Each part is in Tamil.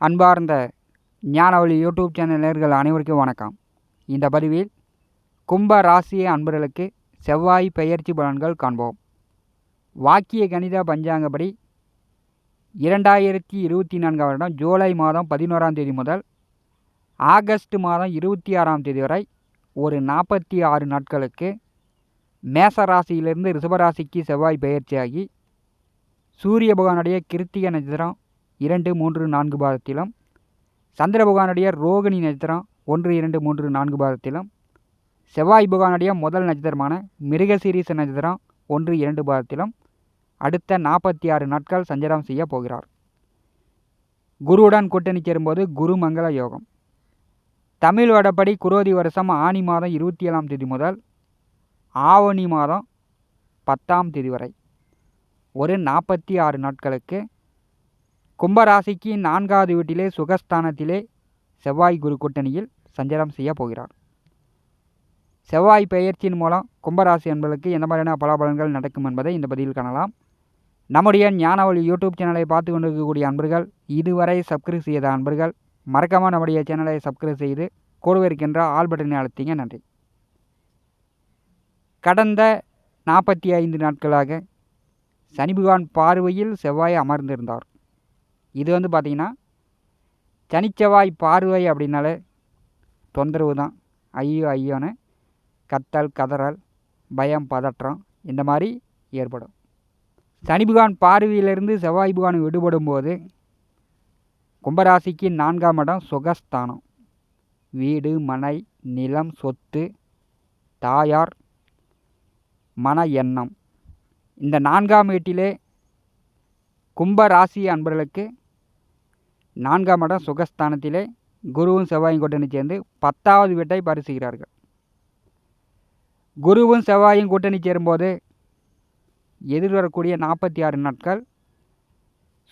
அன்பார்ந்த ஞானவழி யூடியூப் சேனல் நேர்கள் அனைவருக்கும் வணக்கம். இந்த பதிவில் கும்ப ராசி அன்பர்களுக்கு செவ்வாய் பெயர்ச்சி பலன்கள் காண்போம். வாக்கிய கணித பஞ்சாங்கப்படி இரண்டாயிரத்தி இருபத்தி நான்காம் வருடம் ஜூலை மாதம் பதினோராம் தேதி முதல் ஆகஸ்ட் மாதம் இருபத்தி ஆறாம் தேதி வரை ஒரு நாற்பத்தி ஆறு நாட்களுக்கு மேச ராசியிலிருந்து ரிஷபராசிக்கு செவ்வாய் பெயர்ச்சியாகி சூரிய பகவானுடைய கிருத்திக நட்சத்திரம் இரண்டு மூன்று நான்கு பாதத்திலும். சந்திர பகவானுடைய ரோகிணி நட்சத்திரம் ஒன்று இரண்டு மூன்று நான்கு பாதத்திலும். செவ்வாய் பகவானுடைய முதல் நட்சத்திரமான மிருகசீரிச நட்சத்திரம் ஒன்று இரண்டு பாதத்திலும். அடுத்த நாற்பத்தி ஆறு நாட்கள் சஞ்சாரம் செய்ய போகிறார். குருவுடன் கூட்டணி சேரும்போது குரு மங்கள யோகம். தமிழ் வடப்படி குரோதி வருஷம் ஆனி மாதம் இருபத்தி ஏழாம் தேதி முதல் ஆவணி மாதம் பத்தாம் தேதி வரை. ஒரு நாற்பத்தி ஆறு நாட்களுக்கு கும்பராசிக்கு நான்காவது வீட்டிலே சுகஸ்தானத்திலே செவ்வாய் குரு கூட்டணியில் சஞ்சாரம் செய்ய போகிறார். செவ்வாய் பெயர்ச்சியின் மூலம் கும்பராசி என்பதற்கு எந்த மாதிரியான பலாபலன்கள் நடக்கும் என்பதை இந்த பதிவில் காணலாம். நம்முடைய ஞானவழி யூடியூப் சேனலை பார்த்து கொண்டிருக்கக்கூடிய அன்பர்கள் இதுவரை சப்ஸ்கிரைப் செய்த அன்பர்கள் மறக்காமல் நம்முடைய சேனலை சப்ஸ்கிரைப் செய்து கூடவே இருக்கின்ற ஆல் பட்டனை அழுத்திங்க. நன்றி. கடந்த நாற்பத்தி ஐந்து நாட்களாக சனி பகவான் பார்வையில் செவ்வாய் அமர்ந்திருந்தார். இது வந்து பார்த்திங்கன்னா சனிச்செவ்வாய் பார்வை அப்படின்னாலே தொந்தரவு தான். ஐயோ ஐயோன்னு கத்தல் கதறல் பயம் பதற்றம் இந்த மாதிரி ஏற்படும். சனி புகான் பார்வையிலிருந்து செவ்வாய் புகான் விடுபடும் போது கும்பராசிக்கு நான்காம் இடம் சுகஸ்தானம். வீடு மனை நிலம் சொத்து தாயார் மன எண்ணம். இந்த நான்காம் வீட்டிலே கும்ப ராசி அன்பர்களுக்கு நான்காம் இடம் சுகஸ்தானத்திலே குருவும் செவ்வாயும் கூட்டணி சேர்ந்து பத்தாவது வீட்டை பரிசுகிறார்கள். குருவும் செவ்வாயும் கூட்டணி சேரும்போது எதிர்வரக்கூடிய நாற்பத்தி ஆறு நாட்கள்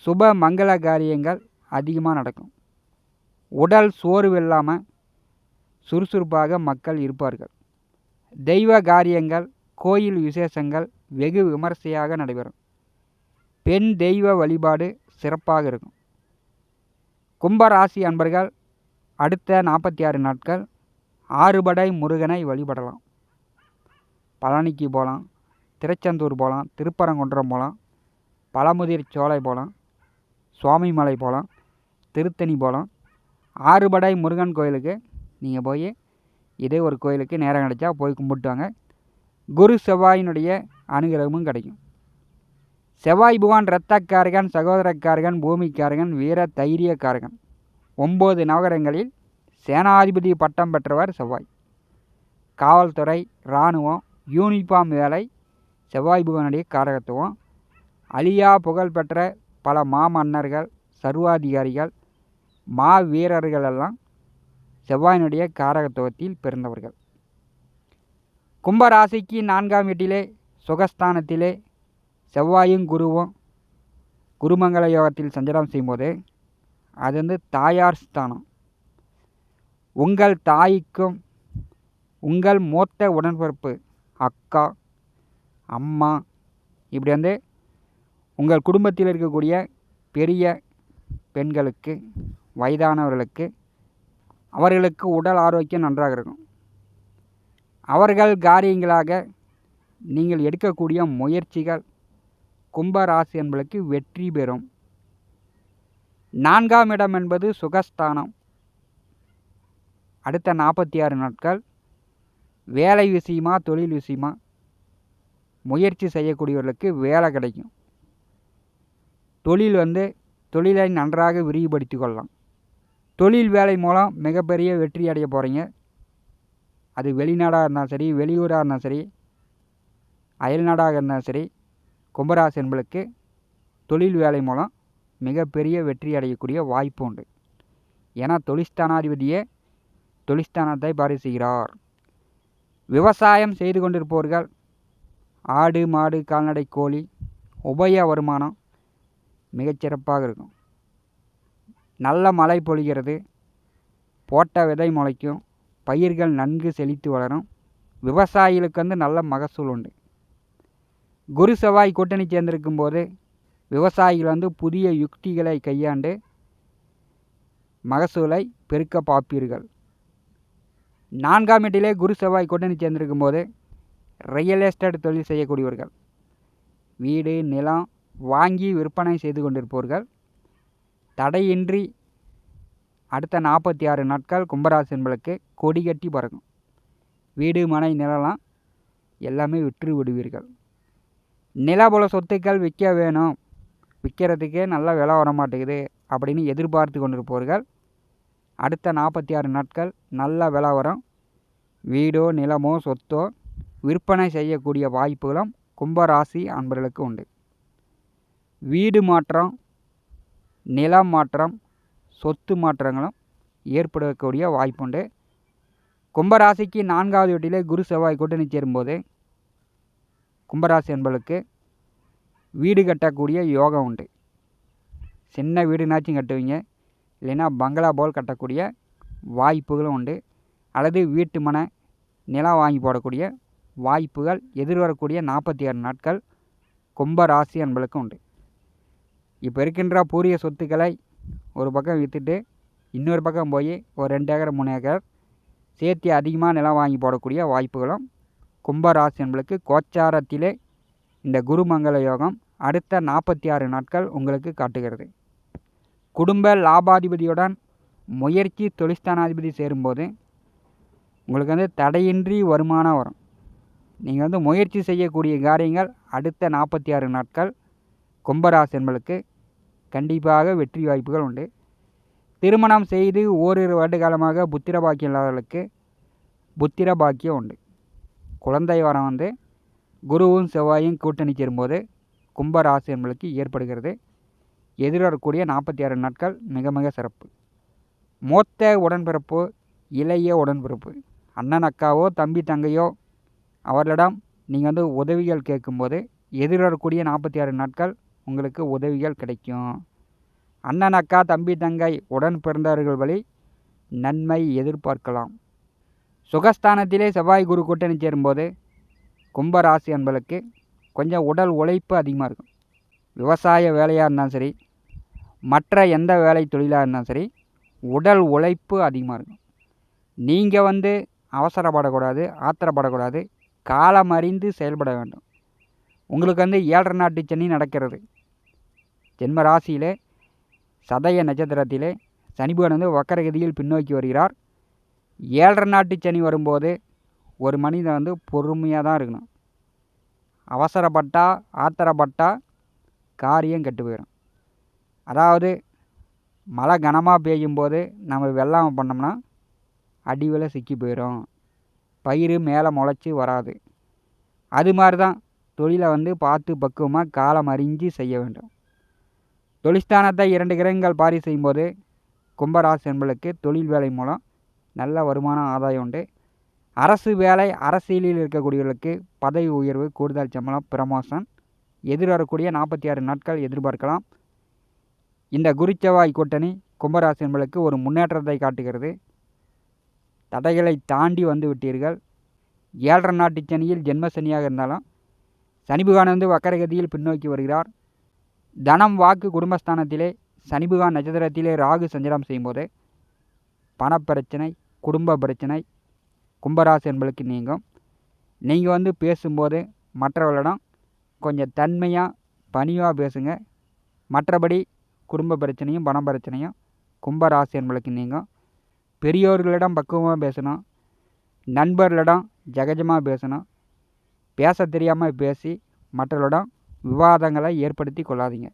சுப மங்கள காரியங்கள் அதிகமாக நடக்கும். உடல் சோர்வு இல்லாமல் சுறுசுறுப்பாக மக்கள் இருப்பார்கள். தெய்வ காரியங்கள் கோயில் விசேஷங்கள் வெகு விமர்சையாக நடைபெறும். பெண் தெய்வ வழிபாடு சிறப்பாக இருக்கும். கும்பராசி அன்பர்கள் அடுத்த நாற்பத்தி ஆறு நாட்கள் ஆறுபடை முருகனை வழிபடலாம். பழனிக்கு போகலாம் திருச்செந்தூர் போகலாம் திருப்பரங்குன்றம் போகலாம் பழமுதிர் சோலை போகலாம் சுவாமிமலை போகலாம் திருத்தணி போகலாம் ஆறுபடை முருகன் கோயிலுக்கு நீங்கள் போய் இதே ஒரு கோயிலுக்கு நேரம் கிடைச்சா போய் கும்பிட்டு வாங்க குரு செவ்வாயினுடைய அனுகிரகமும் கிடைக்கும். செவ்வாய் புவான் இரத்தக்காரகன் சகோதரக்காரகன் பூமிக்காரகன் வீர தைரியக்காரகன். ஒம்பது நவகரங்களில் சேனாதிபதி பட்டம் பெற்றவர் செவ்வாய். காவல்துறை இராணுவம் யூனிஃபார்ம் வேலை செவ்வாய் புவனுடைய காரகத்துவம். அழியா புகழ் பெற்ற பல மாமன்னர்கள் சர்வாதிகாரிகள் மா வீரர்கள் எல்லாம் செவ்வாயினுடைய காரகத்துவத்தில் பிறந்தவர்கள். கும்பராசிக்கு நான்காம் வீட்டிலே சுகஸ்தானத்திலே செவ்வாயும் குருவும் குருமங்கள யோகத்தில் சஞ்சாரம் செய்யும்போது அது வந்து தாயார் ஸ்தானம். உங்கள் தாய்க்கும் உங்கள் மூத்த உடன்பிறப்பு அக்கா அம்மா இப்படி வந்து உங்கள் குடும்பத்தில் இருக்கக்கூடிய பெரிய பெண்களுக்கு வயதானவர்களுக்கு அவர்களுக்கு உடல் ஆரோக்கியம் நன்றாக இருக்கும். அவர்கள் காரியங்களாக நீங்கள் எடுக்கக்கூடிய முயற்சிகள் கும்பராசி என்பதற்கு வெற்றி பெறும். நான்காம் இடம் என்பது சுகஸ்தானம். அடுத்த நாற்பத்தி ஆறு நாட்கள் வேலை விஷயமா தொழில் விஷயமா முயற்சி செய்யக்கூடியவர்களுக்கு வேலை கிடைக்கும். தொழில் வந்து தொழிலை நன்றாக விரிவுபடுத்தி கொள்ளலாம். தொழில் வேலை மூலம் மிகப்பெரிய வெற்றி அடைய போகிறீங்க அது வெளிநாடாக இருந்தாலும் சரி வெளியூராக இருந்தாலும் சரி அயல்நாடாக இருந்தாலும் சரி கும்பராசி என்பளுக்கு தொழில் வேலை மூலம் மிகப்பெரிய வெற்றி அடையக்கூடிய வாய்ப்பு உண்டு. ஏன்னா தொழிஸ்தானாதிபதியே தொழிஸ்தானத்தை பரிசுகிறார். விவசாயம் செய்து கொண்டிருப்பவர்கள் ஆடு மாடு கால்நடை கோழி உபய வருமானம் மிகச்சிறப்பாக இருக்கும். நல்ல மழை பொழிகிறது போட்ட விதை முளைக்கும் பயிர்கள் நன்கு செழித்து வளரும் விவசாயிகளுக்கு வந்து நல்ல மகசூல் உண்டு. குரு செவ்வாய் கூட்டணி சேர்ந்திருக்கும் போது விவசாயிகள் வந்து புதிய யுக்திகளை கையாண்டு மகசூலை பெருக்க பார்ப்பீர்கள். நான்காம் வீட்டிலே குரு செவ்வாய் கூட்டணி சேர்ந்திருக்கும் போது ரியல் எஸ்டேட் தொழில் செய்யக்கூடியவர்கள் வீடு நிலம் வாங்கி விற்பனை செய்து கொண்டிருப்பவர்கள் தடையின்றி அடுத்த நாற்பத்தி ஆறு நாட்கள் கும்பராசி என்பளுக்கு கொடி கட்டி பறக்கும். வீடு மனை நிலம்லாம் எல்லாமே விற்று விடுவீர்கள். நிலபுல சொத்துக்கள் விற்க வேணும். விற்கிறதுக்கே நல்ல விலை வர மாட்டேங்குது அப்படின்னு எதிர்பார்த்து கொண்டிருப்பவர்கள் அடுத்த நாற்பத்தி ஆறு நாட்கள் நல்ல விலை வரும். வீடோ நிலமோ சொத்தோ விற்பனை செய்யக்கூடிய வாய்ப்புகளும் கும்பராசி அன்பர்களுக்கு உண்டு. வீடு மாற்றம் நிலம் மாற்றம் சொத்து மாற்றங்களும் ஏற்படக்கூடிய வாய்ப்புண்டு. கும்பராசிக்கு நான்காவது வீட்டிலே குரு செவ்வாய் கூட்டணி சேரும்போது கும்பராசி என்பளுக்கு வீடு கட்டக்கூடிய யோகம் உண்டு. சின்ன வீடுனாச்சும் கட்டுவீங்க. இல்லைன்னா பங்களா போல் கட்டக்கூடிய வாய்ப்புகளும் உண்டு. அல்லது வீட்டு மன நிலம் வாங்கி போடக்கூடிய வாய்ப்புகள் எதிர்வரக்கூடிய நாற்பத்தி ஆறு நாட்கள் கும்பராசி என்பளுக்கு உண்டு. இப்போ இருக்கின்ற பூரிய சொத்துக்களை ஒரு பக்கம் விற்றுட்டு இன்னொரு பக்கம் போய் ஒரு ரெண்டு ஏக்கர் மூணு ஏக்கர் சேர்த்து அதிகமாக நிலம் வாங்கி போடக்கூடிய வாய்ப்புகளும் கும்பராசி என்பளுக்கு கோச்சாரத்திலே இந்த குருமங்கள யோகம் அடுத்த நாற்பத்தி ஆறு நாட்கள் உங்களுக்கு காட்டுகிறது. குடும்ப லாபாதிபதியுடன் முயற்சி தொழிற்ஸ்தானாதிபதி சேரும்போது உங்களுக்கு வந்து தடையின்றி வருமானம் வரும். நீங்கள் வந்து முயற்சி செய்யக்கூடிய காரியங்கள் அடுத்த நாற்பத்தி ஆறு நாட்கள் கும்பராசி என்பளுக்கு கண்டிப்பாக வெற்றி வாய்ப்புகள் உண்டு. திருமணம் செய்து ஓரிரு வருட காலமாக புத்திர பாக்கியம் இல்லாதவர்களுக்கு புத்திர பாக்கியம் உண்டு. குழந்தை வரம் வந்து குருவும் செவ்வாயும் கூட்டணி சேரும்போது கும்பராசி ஏற்படுகிறது. எதிர்வரக்கூடிய நாற்பத்தி ஆறு நாட்கள் மிக மிக சிறப்பு. மூத்த உடன்பிறப்பு இளைய உடன்பிறப்பு. அண்ணன் அக்காவோ தம்பி தங்கையோ அவர்களிடம் நீங்கள் வந்து உதவிகள் கேட்கும்போது எதிர்வரக்கூடிய நாற்பத்தி ஆறு நாட்கள் உங்களுக்கு உதவிகள் கிடைக்கும். அண்ணன் அக்கா தம்பி தங்கை உடன் பிறந்தவர்கள் வழி நன்மை எதிர்பார்க்கலாம். சுகஸ்தானத்திலே செவ்வாய் குரு கூட்டணி சேரும்போது கும்பராசி என்பளுக்கு கொஞ்சம் உடல் உழைப்பு அதிகமாக இருக்கும். விவசாய வேலையாக இருந்தாலும் சரி மற்ற எந்த வேலை தொழிலாக இருந்தாலும் சரி உடல் உழைப்பு அதிகமாக இருக்கும். நீங்கள் வந்து அவசரப்படக்கூடாது ஆத்திரப்படக்கூடாது காலம் அறிந்து செயல்பட வேண்டும். உங்களுக்கு வந்து ஏழரை நாட்டு சனி நடக்கிறது. ஜென்ம ராசியிலே சதய நட்சத்திரத்திலே சனிபகன் வந்து வக்கரகதியில் பின்னோக்கி வருகிறார். ஏழரை நாட்டு சனி வரும்போது ஒரு மனிதன் வந்து பொறுமையாக தான் இருக்கணும். அவசரப்பட்டா ஆத்திரப்பட்டா காரியம் கெட்டு போயிடும் அதாவது மழை கனமாக பெய்யும்போது நம்ம வெள்ளாமை பண்ணோம்னா அடிவில் சிக்கி போயிடும் பயிர் மேலே முளைச்சி வராது. அது மாதிரி தான் தொழிலை வந்து பார்த்து பக்குவமாக காலம் அறிஞ்சு செய்ய வேண்டும். தொழிற்ஸ்தானத்தை இரண்டு கிரகங்கள் பாரி செய்யும்போது கும்பராசி என்பளுக்கு தொழில் வேலை மூலம் நல்ல வருமானம் ஆதாயம் உண்டு. அரசு வேலை அரசியலில் இருக்கக்கூடியவர்களுக்கு பதவி உயர்வு கூடுதல் சம்பளம் பிரமோஷன் எதிர்வரக்கூடிய நாற்பத்தி ஆறு நாட்கள் எதிர்பார்க்கலாம். இந்த குருச்செவ்வாய் கூட்டணி கும்பராசி என்பளுக்கு ஒரு முன்னேற்றத்தை காட்டுகிறது. தடைகளை தாண்டி வந்து விட்டீர்கள். ஏழரை நாட்டு சனியில் ஜென்ம சனியாக இருந்தாலும் சனிபுகான் வந்து வக்கரகதியில் பின்னோக்கி வருகிறார். தனம் வாக்கு குடும்பஸ்தானத்திலே சனிபுகான் நட்சத்திரத்திலே ராகு சஞ்சலம் செய்யும்போது பணப்பிரச்சனை குடும்ப பிரச்சனை கும்பராசி என்பளுக்கு நீங்கும். நீங்கள் வந்து பேசும்போது மற்றவர்களிடம் கொஞ்சம் தன்மையாக பணிவாக பேசுங்க. மற்றபடி குடும்ப பிரச்சனையும் பணம் பிரச்சனையும் கும்பராசி என்பளுக்கு நீங்கும். பெரியோர்களிடம் பக்குவமாக பேசணும். நண்பர்களிடம் ஜகஜமாக பேசணும். பேச தெரியாமல் பேசி மற்றவர்களிடம் விவாதங்களை ஏற்படுத்தி கொள்ளாதீங்க.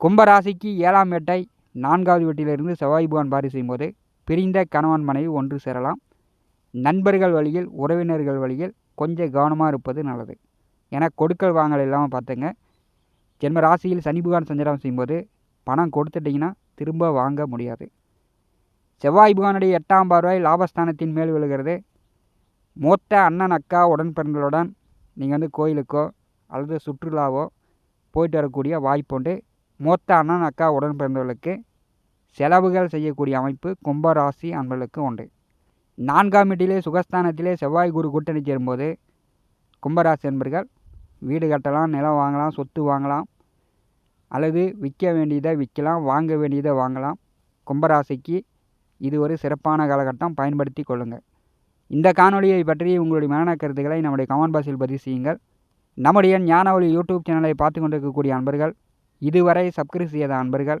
கும்பராசிக்கு ஏழாம் எட்டை நான்காவது வீட்டிலிருந்து செவ்வாய் பகவான் பாரி செய்யும்போது பிரிந்த கணவன் மனைவி ஒன்று சேரலாம். நண்பர்கள் வழியில் உறவினர்கள் வழியில் கொஞ்சம் கவனமாக இருப்பது நல்லது. ஏன்னா கொடுக்கல் வாங்கல் இல்லாமல் பார்த்துங்க. ஜென்ம ராசியில் சனி பகவான் சஞ்சாரம் செய்யும்போது பணம் கொடுத்துட்டிங்கன்னா திரும்ப வாங்க முடியாது. செவ்வாய் புகானுடைய எட்டாம் பார்வை லாபஸ்தானத்தின் மேல் விழுகிறது. மூத்த அண்ணன் அக்கா உடன்பிறந்தளுடன் நீங்கள் வந்து கோயிலுக்கோ அல்லது சுற்றுலாவோ போயிட்டு வரக்கூடிய வாய்ப்புண்டு மூத்த அண்ணன் அக்கா உடன்பிறந்தவர்களுக்கு செலவுகள் செய்யக்கூடிய அமைப்பு கும்பராசி அன்பர்களுக்கு உண்டு. நான்காம் வீட்டிலே சுகஸ்தானத்திலே செவ்வாய் குரு கூட்டணி சேரும்போது கும்பராசி என்பர்கள் வீடு கட்டலாம் நிலம் வாங்கலாம் சொத்து வாங்கலாம் அல்லது விற்க வேண்டியதை விற்கலாம் வாங்க வேண்டியதை வாங்கலாம். கும்பராசிக்கு இது ஒரு சிறப்பான காலகட்டம் பயன்படுத்தி கொள்ளுங்கள் இந்த காணொலியை பற்றி உங்களுடைய மரண கருத்துக்களை நம்முடைய கமெண்ட் பாக்ஸில் பதிவு செய்யுங்கள். நம்முடைய ஞானவழி யூடியூப் சேனலை பார்த்து கொண்டிருக்கக்கூடிய அன்பர்கள் இதுவரை சப்ஸ்கிரைப் செய்யாத அன்பர்கள்